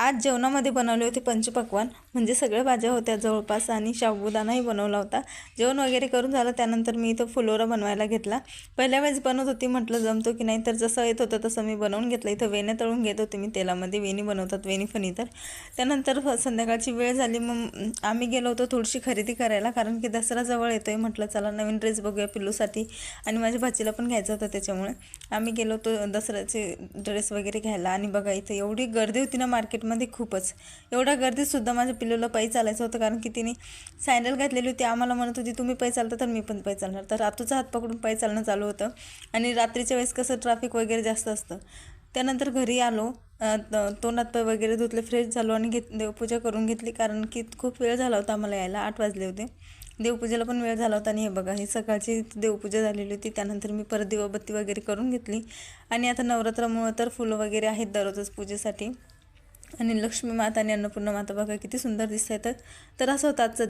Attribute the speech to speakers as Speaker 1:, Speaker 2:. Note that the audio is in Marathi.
Speaker 1: आज जेवणामध्ये बनवले होते पंचपक्वान म्हणजे सगळ्या भाज्या होत्या जवळपास आणि शाबुदानाही बनवला होता. जेवण वगैरे करून झालं त्यानंतर मी इथं फुलोरा बनवायला घेतला. पहिल्या वेळेस बनवत होती म्हटलं जमतो की नाही तर जसं येत होतं तसं मी बनवून घेतलं. इथं वेण्या तळून घेत होते मी तेलामध्ये वेणी बनवतात वेणी फणी तर. त्यानंतर संध्याकाळची वेळ झाली मग आम्ही गेलो होतो थोडीशी खरेदी करायला कारण की दसरा जवळ येतोय म्हटलं चला नवीन ड्रेस बघूया पिल्लूसाठी. आणि माझ्या भाचीला पण घ्यायचं होतं त्याच्यामुळे. आम्ही गेलो होतो दसऱ्याचे ड्रेस वगैरे घ्यायला. आणि बघा इथे एवढी गर्दी होती ना मार्केट मार्केटमध्ये खूपच. एवढ्या गर्दीतसुद्धा माझ्या पिल्लूला पायी चालायचं होतं कारण की तिने सँडल घातलेली होती. आम्हाला म्हणत होती तुम्ही पायी चालता तर मी पण पायी चालणार. तर रातूचा हात पकडून पायी चालणं चालू होतं. आणि रात्रीच्या वेळेस कसं ट्रॅफिक वगैरे जास्त असतं. त्यानंतर घरी आलो. तोंडात पाय वगैरे धुतले फ्रेश झालो आणि घेत देवपूजा करून घेतली. कारण की खूप वेळ झाला होता आम्हाला यायला. आठ वाजले होते. देवपूजेला पण वेळ झाला होता आणि हे बघा ही सकाळची देवपूजा झालेली होती. त्यानंतर मी परत दिवाबत्ती वगैरे करून घेतली. आणि आता नवरात्रामुळं तर फुलं वगैरे आहेत दररोजच पूजेसाठी. आणि लक्ष्मी माता आणि अन्नपूर्णा माता बघा किती सुंदर दिसत आहेत तर असं होतं आजचं